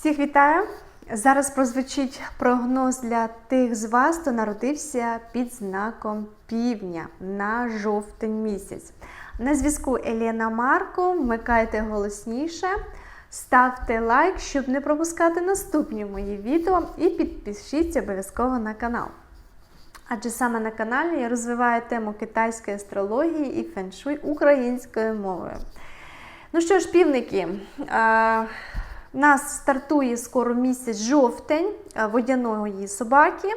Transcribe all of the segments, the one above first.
Всіх вітаю! Зараз прозвучить прогноз для тих з вас, хто народився під знаком півдня на жовтень місяць. На зв'язку Еліна Марко. Вмикайте голосніше, ставте лайк, щоб не пропускати наступні мої відео, і підпишіться обов'язково на канал. Адже саме на каналі я розвиваю тему китайської астрології і феншуй українською мовою. Ну що ж, півники, нас стартує скоро місяць жовтень водяної собаки.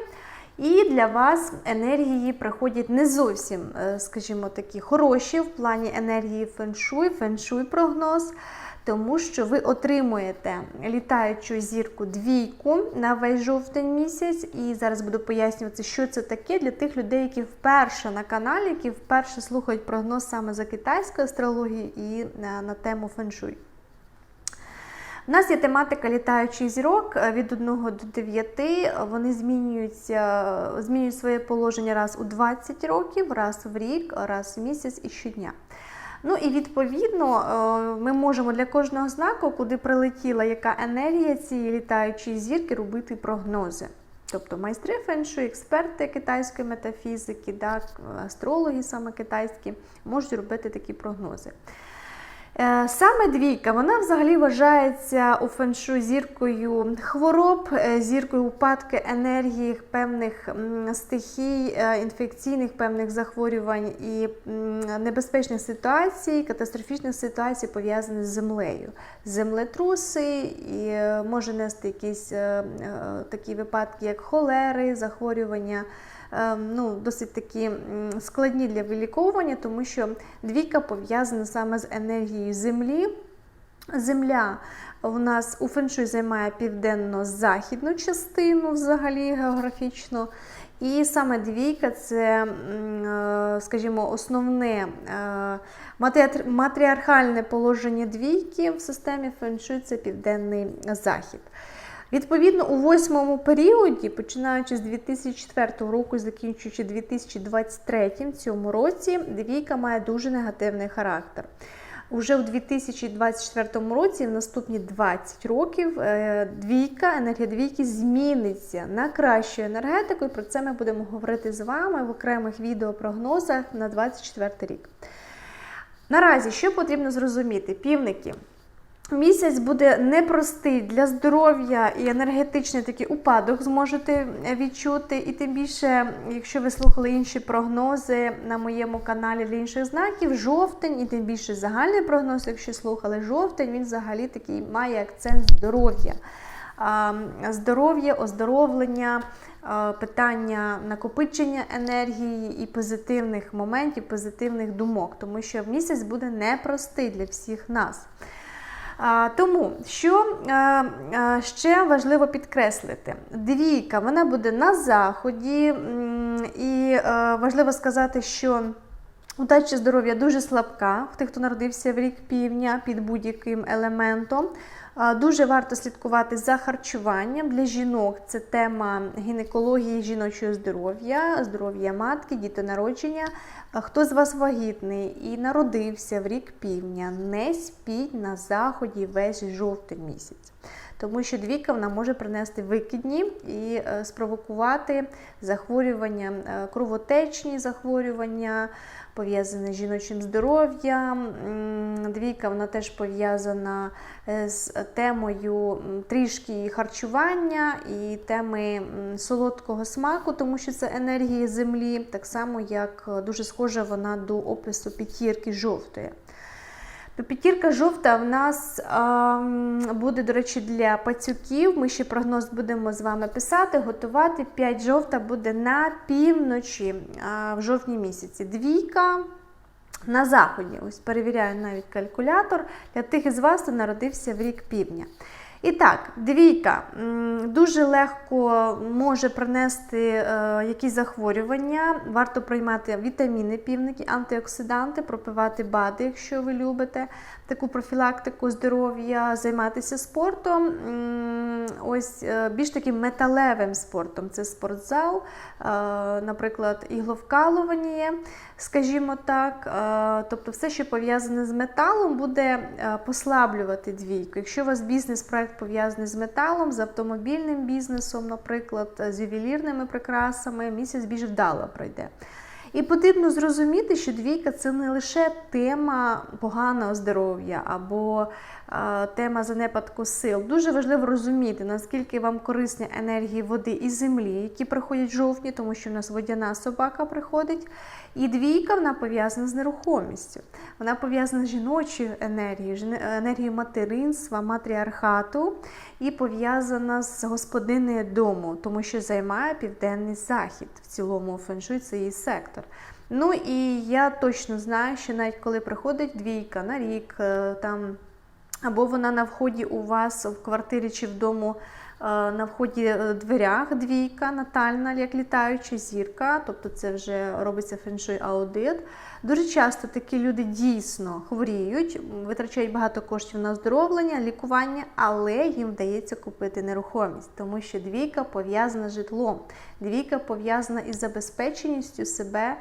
І для вас енергії приходять не зовсім, скажімо такі, хороші в плані енергії феншуй, феншуй прогноз, тому що ви отримуєте літаючу зірку двійку на весь жовтень місяць. І зараз буду пояснювати, що це таке для тих людей, які вперше на каналі, які вперше слухають прогноз саме за китайською астрологією і на, на тему феншуй. У нас є тематика літаючих зірок від 1 до 9. Вони змінюються, змінюють своє положення раз у 20 років, раз в рік, раз в місяць і щодня. Ну і відповідно ми можемо для кожного знаку, куди прилетіла яка енергія цієї літаючої зірки, робити прогнози. Тобто майстри феншу, експерти китайської метафізики, да, астрологи саме китайські, можуть робити такі прогнози. Саме двійка, вона взагалі вважається у феншу зіркою хвороб, зіркою упадки енергії певних стихій, інфекційних певних захворювань і небезпечних ситуацій, катастрофічних ситуацій, пов'язаних з землею. Землетруси і може нести якісь такі випадки, як холери, захворювання. Ну, Досить такі складні для виліковування, тому що двійка пов'язана саме з енергією Землі. Земля у нас у феншуй займає південно-західну частину взагалі географічно. І саме двійка це, скажімо, основне матріархальне положення двійки в системі феншуй це південний захід. Відповідно, у восьмому періоді, починаючи з 2004 року і закінчуючи 2023 в цьому році, двійка має дуже негативний характер. Уже у 2024 році, в наступні 20 років, двійка, енергія двійки зміниться на кращу енергетику, і про це ми будемо говорити з вами в окремих відеопрогнозах на 2024 рік. Наразі, що потрібно зрозуміти, півники. Місяць буде непростий для здоров'я і енергетичний такий упадок зможете відчути. І тим більше, якщо ви слухали інші прогнози на моєму каналі для інших знаків, жовтень, і тим більше загальний прогноз, якщо слухали жовтень, він взагалі такий має акцент здоров'я. Здоров'я, оздоровлення, питання накопичення енергії і позитивних моментів, позитивних думок, тому що місяць буде непростий для всіх нас. Тому що ще важливо підкреслити, двійка вона буде на заході, і важливо сказати, що удача здоров'я дуже слабка в тих, хто народився в рік півдня під будь-яким елементом. Дуже варто слідкувати за харчуванням для жінок. Це тема гінекології жіночого здоров'я, здоров'я матки, дітонародження. Хто з вас вагітний і народився в рік півдня, не спіть на заході весь жовтий місяць. Тому що двійка вона може принести викидні і спровокувати захворювання, кровотечні захворювання, пов'язане з жіночим здоров'ям. Двійка вона теж пов'язана з темою трішки харчування і теми солодкого смаку, тому що це енергія землі, так само, як дуже схожа вона до опису п'ятірки жовтої. П'ятірка жовта в нас а, буде, до речі, для пацюків. Ми ще прогноз будемо з вами писати, готувати. 5 жовта буде на півночі а, в жовтні місяці. Двійка на заході. Ось перевіряю навіть калькулятор для тих із вас, хто народився в рік півдня. І так, двійка дуже легко може принести якісь захворювання. Варто приймати вітаміни півники, антиоксиданти, пропивати БАДи, якщо ви любите таку профілактику здоров'я, займатися спортом. ось е, більш таким металевим спортом. Це спортзал, е, наприклад, ігловкалування, скажімо так. Е, Тобто все, що пов'язане з металом, буде е, послаблювати двійку. Якщо у вас бізнес-проект пов'язаний з металом, з автомобільним бізнесом, наприклад, з ювелірними прикрасами, місяць більш вдало пройде. І потрібно зрозуміти, що двійка це не лише тема поганого здоров'я або тема занепадку сил. Дуже важливо розуміти, наскільки вам корисні енергії води і землі, які приходять жовтні, тому що в нас водяна собака приходить. І двійка вона пов'язана з нерухомістю. Вона пов'язана з жіночою енергією, енергією материнства, матріархату і пов'язана з господинею дому, тому що займає південний захід. В цілому феншуй це її сектор. Ну і я точно знаю, що навіть коли приходить двійка на рік, е, там або вона на вході у вас в квартирі чи вдома е, на вході е, дверях двійка натальна, як літаюча зірка, тобто це вже робиться феншуй аудит. Дуже часто такі люди дійсно хворіють, витрачають багато коштів на оздоровлення, лікування, але їм вдається купити нерухомість, тому що двійка пов'язана з житлом, двійка пов'язана із забезпеченістю себе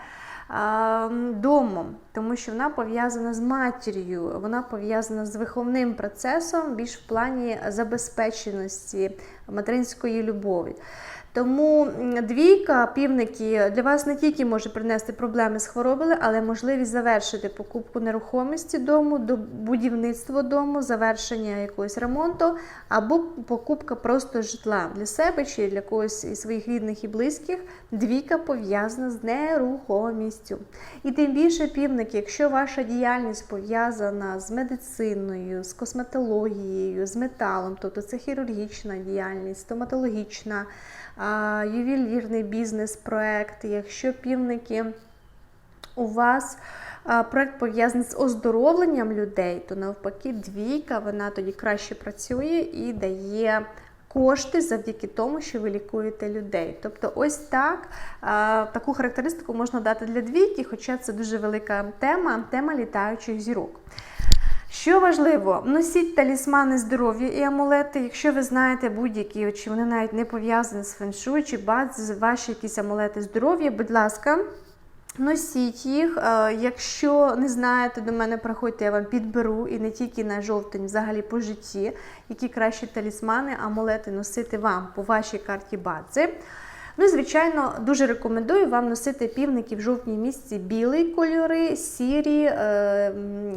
домом, тому що вона пов'язана з матір'ю, вона пов'язана з виховним процесом більш в плані забезпеченості материнської любові. Тому двійка півники для вас не тільки може принести проблеми з хворобами, але можливість завершити покупку нерухомості дому, до будівництва дому, завершення якогось ремонту, або покупка просто житла для себе чи для когось із своїх рідних і близьких. Двійка пов'язана з нерухомістю. І тим більше півники, якщо ваша діяльність пов'язана з медициною, з косметологією, з металом, тобто це хірургічна діяльність, стоматологічна, ювелірний бізнес-проект, якщо півники у вас проект пов'язаний з оздоровленням людей, то навпаки двійка вона тоді краще працює і дає кошти завдяки тому, що ви лікуєте людей. Тобто, ось так таку характеристику можна дати для двійки, хоча це дуже велика тема, тема літаючих зірок. Що важливо, носіть талісмани здоров'я і амулети. Якщо ви знаєте будь-які, чи вони навіть не пов'язані з феншуй, чи бац, ваші якісь амулети здоров'я, будь ласка. Носіть їх. Е, Якщо не знаєте, до мене приходьте, я вам підберу і не тільки на жовтень, взагалі по житті, які кращі талісмани, амулети носити вам по вашій карті бази. Ну і, звичайно, дуже рекомендую вам носити півники в жовтні місяці білі кольори, сірі, е,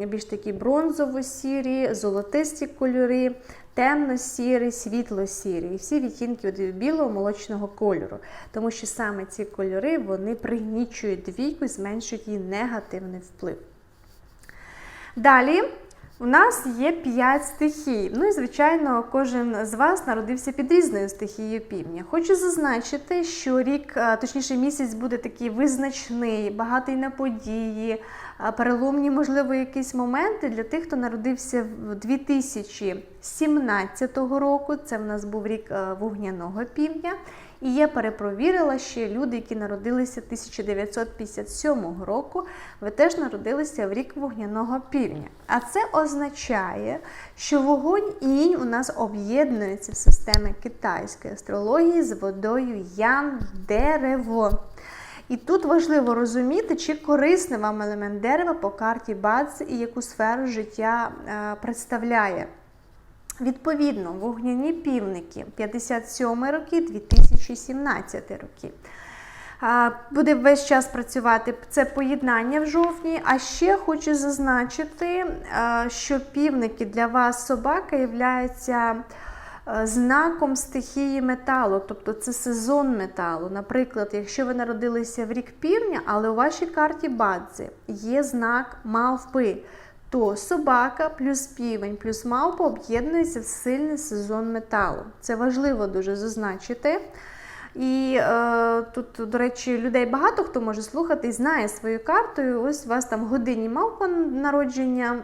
більш такі бронзово-сірі, золотисті кольори, темно-сірі, світло-сірі. І всі відтінки от білого молочного кольору. Тому що саме ці кольори вони пригнічують двійку зменшують її негативний вплив. Далі у нас є 5 стихій. Ну і, звичайно, кожен з вас народився під різною стихією півня. Хочу зазначити, що рік, точніше, місяць буде такий визначний, багатий на події, переломні, можливо, якісь моменти для тих, хто народився в 2017 року. Це в нас був рік вогняного півня. І я перепровірила ще люди, які народилися 1957 року. Ви теж народилися в рік вогняного півня. А це означає, що вогонь і інь у нас об'єднується в системи китайської астрології з водою ян дерево. І тут важливо розуміти, чи корисний вам елемент дерева по карті Бац і яку сферу життя е, представляє. Відповідно, вогняні півники 57 роки, 2017 роки. Буде весь час працювати це поєднання в жовтні. А ще хочу зазначити, що півники для вас собака являються е, знаком стихії металу, тобто це сезон металу. Наприклад, якщо ви народилися в рік півня, але у вашій карті бадзи є знак мавпи то собака плюс півень плюс мавпа об'єднується в сильний сезон металу. Це важливо дуже зазначити. І е, тут, до речі, людей багато хто може слухати і знає свою карту. І Ось у вас там годині мавпа народження.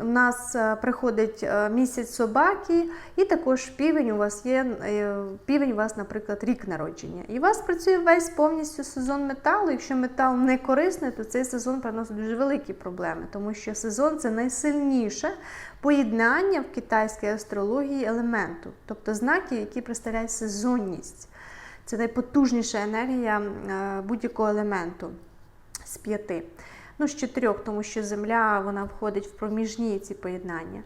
У нас е, приходить е, місяць собаки, і також півень у вас є е, півень у вас, наприклад, рік народження. І у вас працює весь повністю сезон металу. Якщо метал не корисний, то цей сезон приносить дуже великі проблеми, тому що сезон це найсильніше поєднання в китайській астрології елементу, тобто знаків, які представляють сезонність. Це найпотужніша енергія будь-якого елементу з п'яти. Ну, з чотирьох, тому що Земля вона входить в проміжні ці поєднання.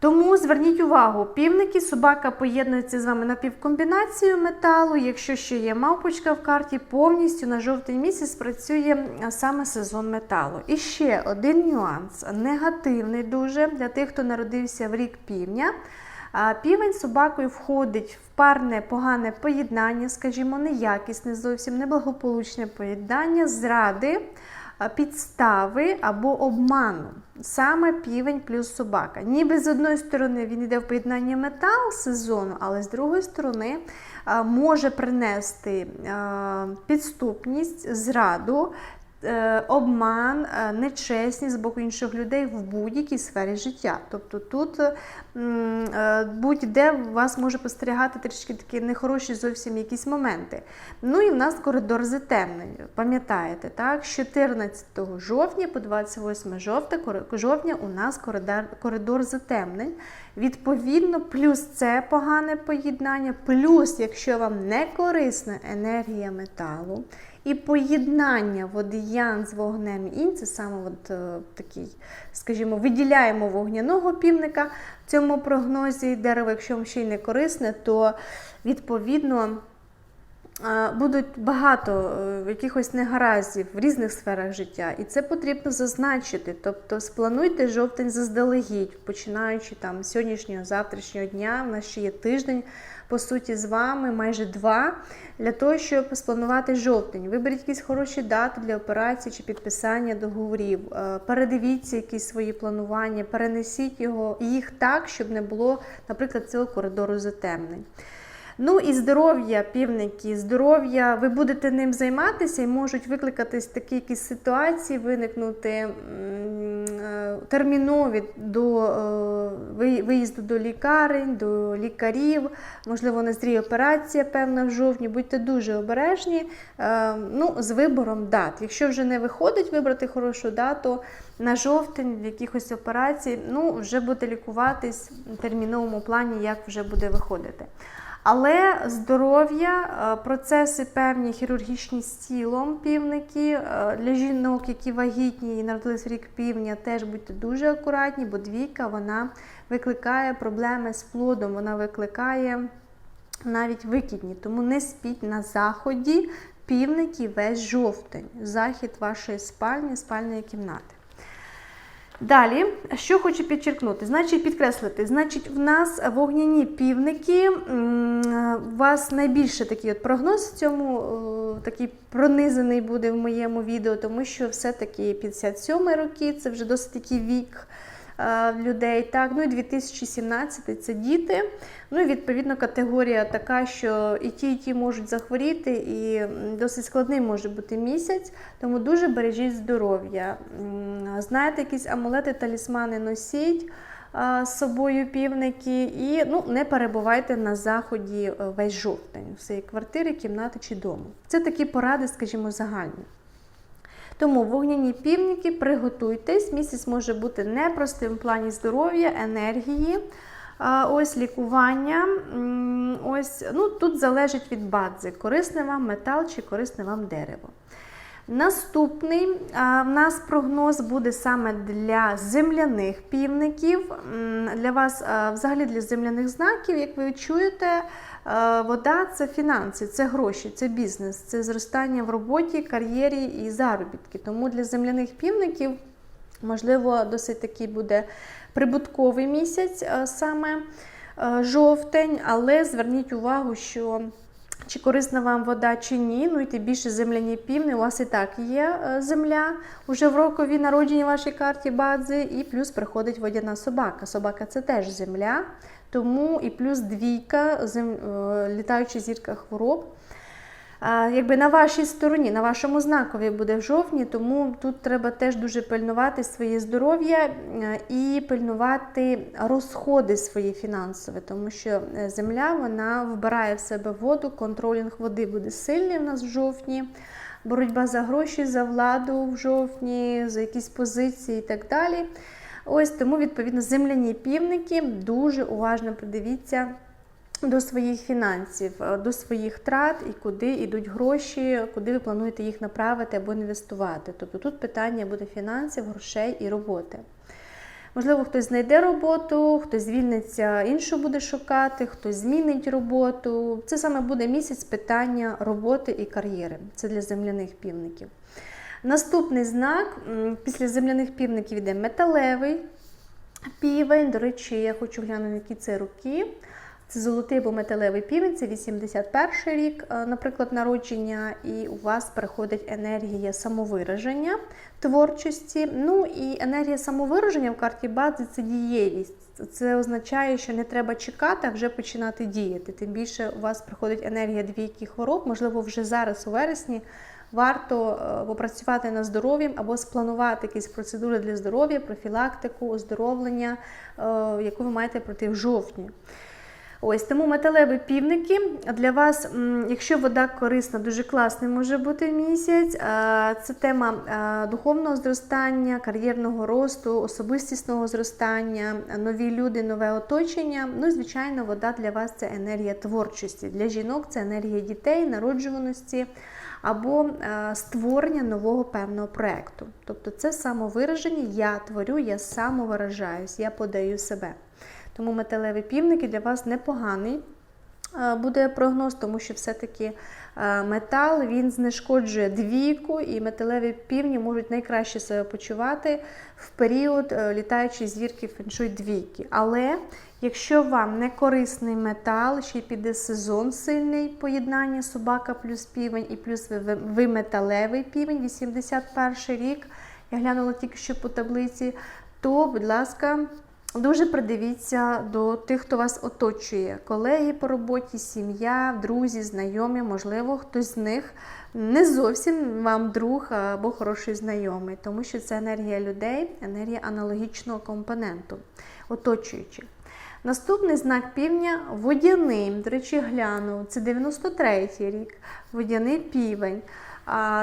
Тому зверніть увагу, півники, собака поєднується з вами на півкомбінацію металу. Якщо ще є мавпочка в карті, повністю на жовтий місяць працює саме сезон металу. І ще один нюанс, негативний дуже для тих, хто народився в рік півня. Півень собакою входить в парне погане поєднання, скажімо, неякісне, зовсім неблагополучне поєднання, зради, підстави або обману. Саме півень плюс собака. Ніби з одної сторони він йде в поєднання метал сезону, але з другої сторони може принести підступність, зраду, обман, е, нечесність з боку інших людей в будь-якій сфері життя. Тобто тут е, будь-де вас може спостерігати трішки такі нехороші зовсім якісь моменти. Ну і в нас коридор затемнень. Пам'ятаєте, так? З 14 жовтня по 28 жовтня у нас коридор, коридор затемнень. Відповідно, плюс це погане поєднання, плюс, якщо вам не корисна енергія металу. І поєднання водіян з вогнем інь, це саме от, е, такий, скажімо, виділяємо вогняного півника в цьому прогнозі дерево, якщо вам ще й не корисне, то відповідно. Будуть багато е, якихось негараздів в різних сферах життя, і це потрібно зазначити. Тобто сплануйте жовтень заздалегідь, починаючи там з сьогоднішнього, завтрашнього дня. У нас ще є тиждень по суті, з вами майже два, для того, щоб спланувати жовтень. Виберіть якісь хороші дати для операції чи підписання договорів. Е, передивіться якісь свої планування, перенесіть його, їх так, щоб не було, наприклад, цього коридору затемнень. Ну і здоров'я, півники, здоров'я, ви будете ним займатися і можуть викликатись такі якісь ситуації, виникнути е, термінові до е, виїзду до лікарень, до лікарів, можливо, назріє операція певна в жовтні. Будьте дуже обережні е, ну, з вибором дат. Якщо вже не виходить вибрати хорошу дату на жовтень в якихось операцій, ну, вже буде лікуватись в терміновому плані, як вже буде виходити. Але здоров'я, е, процеси певні хірургічні з тілом півники е, для жінок, які вагітні і народились в рік півня, теж будьте дуже акуратні, бо двійка вона викликає проблеми з плодом, вона викликає навіть викидні. Тому не спіть на заході півники весь жовтень, захід вашої спальні, спальної кімнати. Далі, що хочу підчеркнути, значить підкреслити, значить, в нас вогняні півники, у вас найбільше такий от прогноз в цьому такий пронизаний буде в моєму відео, тому що все-таки 57 роки, це вже досить такий вік. Е, людей. Так, ну і 2017 це діти. Ну і відповідно категорія така, що і ті, і ті можуть захворіти, і досить складний може бути місяць, тому дуже бережіть здоров'я. Знаєте, якісь амулети, талісмани носіть. Е, з собою півники і ну, не перебувайте на заході е, весь жовтень, в своїй квартирі, кімнати чи дому. Це такі поради, скажімо, загальні. Тому вогняні півніки, приготуйтесь, місяць може бути непростим в плані здоров'я, енергії. Ось лікування. Ось, ну, Тут залежить від бадзи, корисне вам метал чи корисне вам дерево. Наступний в нас прогноз буде саме для земляних півників. Для вас, взагалі, для земляних знаків, як ви чуєте, вода це фінанси, це гроші, це бізнес, це зростання в роботі, кар'єрі і заробітки. Тому для земляних півників, можливо, досить такий буде прибутковий місяць саме жовтень, але зверніть увагу, що чи корисна вам вода, чи ні. Ну і тим більше земляні півни. У вас і так є е, земля уже в рокові народжені вашій карті бадзи, і плюс приходить водяна собака. Собака це теж земля, тому і плюс двійка. Е, літаюча зірка хвороб. якби на вашій стороні, на вашому знакові буде в жовтні, тому тут треба теж дуже пильнувати своє здоров'я е, і пильнувати розходи свої фінансові, тому що е, земля вона вбирає в себе воду, контролінг води буде сильний в нас в жовтні. Боротьба за гроші, за владу в жовтні, за якісь позиції і так далі. Ось тому, відповідно, земляні півники дуже уважно придивіться до своїх фінансів, е, до своїх трат і куди йдуть гроші, куди ви плануєте їх направити або інвестувати. Тобто тут питання буде фінансів, грошей і роботи. Можливо, хтось знайде роботу, хтось звільниться, іншу буде шукати, хтось змінить роботу. Це саме буде місяць питання роботи і кар'єри. Це для земляних півників. Наступний знак після земляних півників йде металевий півень. До речі, я хочу глянути, які це роки. Це золотий або металевий півень, це 81 рік, е, наприклад, народження, і у вас переходить енергія самовираження, творчості. Ну і енергія самовираження в карті бази це дієвість. Це означає, що не треба чекати, а вже починати діяти. Тим більше у вас приходить енергія двійки хвороб, можливо, вже зараз у вересні. Варто е, попрацювати над здоров'ям або спланувати якісь процедури для здоров'я, профілактику, оздоровлення, е, яку ви маєте пройти в жовтні. Ось тому металеві півники для вас, якщо вода корисна, дуже класний може бути місяць. Це тема духовного зростання, кар'єрного росту, особистісного зростання, нові люди, нове оточення. Ну і звичайно, вода для вас це енергія творчості. Для жінок це енергія дітей, народжуваності або а, створення нового певного проєкту. Тобто це самовираження, я творю, я самовиражаюсь, я подаю себе. Тому металеві півники для вас непоганий е, буде прогноз, тому що все-таки е, метал він знешкоджує двійку, і металеві півні можуть найкраще себе почувати в період е, літаючої зірки феншуй двійки. Але якщо вам не корисний метал, ще й піде сезон сильний поєднання собака плюс півень і плюс ви металевий півень, 81 рік. Я глянула тільки що по таблиці, то, будь ласка. Дуже придивіться до тих, хто вас оточує, колеги по роботі, сім'я, друзі, знайомі, можливо, хтось з них не зовсім вам друг або хороший знайомий, тому що це енергія людей, енергія аналогічного компоненту, оточуючих. Наступний знак півня водяний. До речі, гляну, це 93-й рік, водяний півень.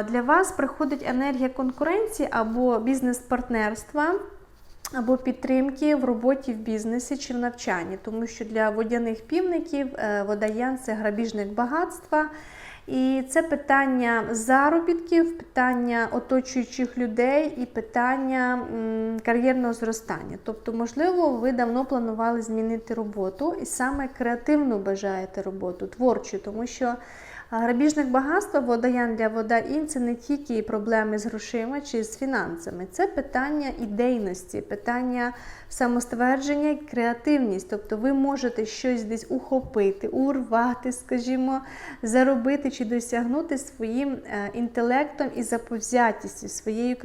Для вас приходить енергія конкуренції або бізнес-партнерства або підтримки в роботі в бізнесі чи в навчанні, тому що для водяних півників е, водаян це грабіжник багатства. І це питання заробітків, питання оточуючих людей і питання кар'єрного зростання. Тобто, можливо, ви давно планували змінити роботу і саме креативно бажаєте роботу, творчу, тому що Грабіжник багатства, водаян для водаїн це не тільки проблеми з грошима чи з фінансами, це питання ідейності, питання самоствердження і креативність. Тобто ви можете щось десь ухопити, урвати, скажімо, заробити чи досягнути своїм е, інтелектом і заповзятістю, своєю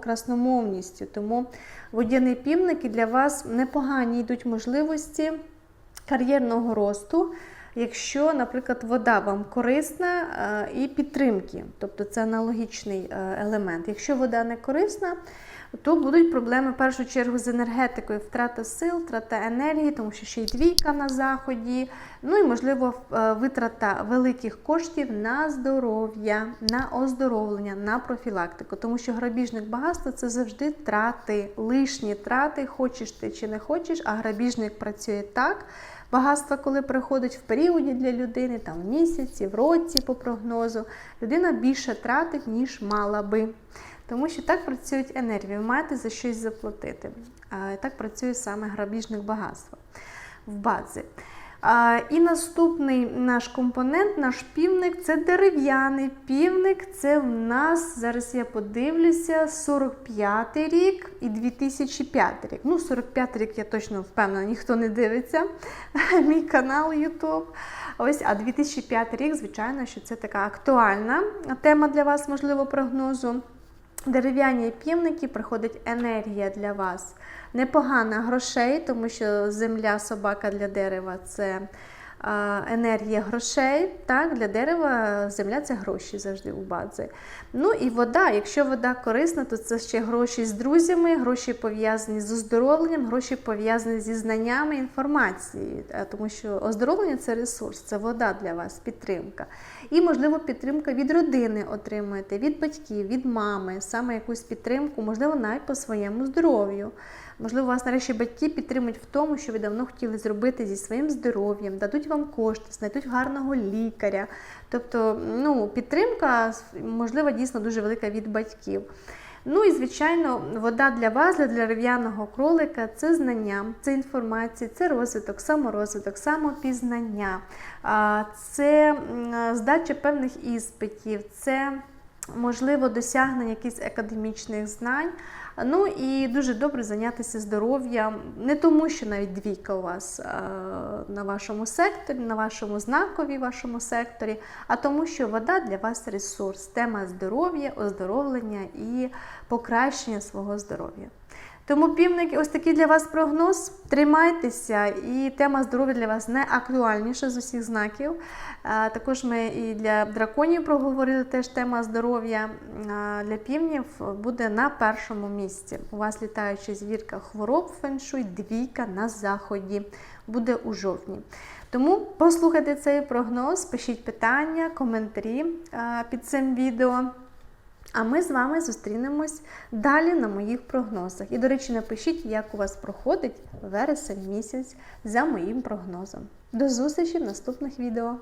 красномовністю. Тому водяні півники для вас непогані йдуть можливості кар'єрного росту якщо, наприклад, вода вам корисна е, і підтримки, тобто це аналогічний е, елемент. Якщо вода не корисна, то будуть проблеми в першу чергу з енергетикою, втрата сил, втрата енергії, тому що ще й двійка на заході. Ну і, можливо, е, витрата великих коштів на здоров'я, на оздоровлення, на профілактику. Тому що грабіжник багатства це завжди трати, лишні трати, хочеш ти чи не хочеш, а грабіжник працює так. Багатство, коли приходить в періоді для людини, там в місяці, в році по прогнозу, людина більше тратить, ніж мала би. Тому що так працюють енергії, ви маєте за щось заплатити. Так працює саме грабіжник багатства в базі. І наступний наш компонент, наш півник це дерев'яний півник. Це в нас, зараз я подивлюся, 45 й рік і 2005 рік. Ну, 45 й рік я точно впевнена, ніхто не дивиться мій канал YouTube. Ось, а 2005 рік, звичайно, що це така актуальна тема для вас, можливо, прогнозу. Дерев'яні півники приходить енергія для вас. Непогана грошей, тому що земля, собака для дерева це енергія грошей. Так, Для дерева земля це гроші завжди у бази. Ну і вода. Якщо вода корисна, то це ще гроші з друзями, гроші пов'язані з оздоровленням, гроші пов'язані зі знаннями інформації, Е, тому що оздоровлення це ресурс, це вода для вас, підтримка. І, можливо, підтримка від родини отримуєте, від батьків, від мами, саме якусь підтримку, можливо, навіть по своєму здоров'ю. Можливо, вас нарешті батьки підтримують в тому, що ви давно хотіли зробити зі своїм здоров'ям, дадуть вам кошти, знайдуть гарного лікаря. Тобто, ну, підтримка, можливо, дійсно дуже велика від батьків. Ну і, звичайно, вода для вас, для дерев'яного кролика це знання, це інформація, це розвиток, саморозвиток, самопізнання, це здача певних іспитів, це можливо досягнення якихось академічних знань. Ну і дуже добре зайнятися здоров'ям, не тому, що навіть двійка у вас а, на вашому секторі, на вашому знакові вашому секторі, а тому, що вода для вас ресурс, тема здоров'я, оздоровлення і покращення свого здоров'я. Тому півники, ось такий для вас прогноз. Тримайтеся, і тема здоров'я для вас не актуальніша з усіх знаків. Також ми і для драконів проговорили теж тема здоров'я. Для півнів буде на першому місці. У вас літаюча звірка хвороб феншуй, двійка на заході. Буде у жовтні. Тому послухайте цей прогноз, пишіть питання, коментарі під цим відео. А ми з вами зустрінемось далі на моїх прогнозах. І, до речі, напишіть, як у вас проходить вересень місяць за моїм прогнозом. До зустрічі в наступних відео!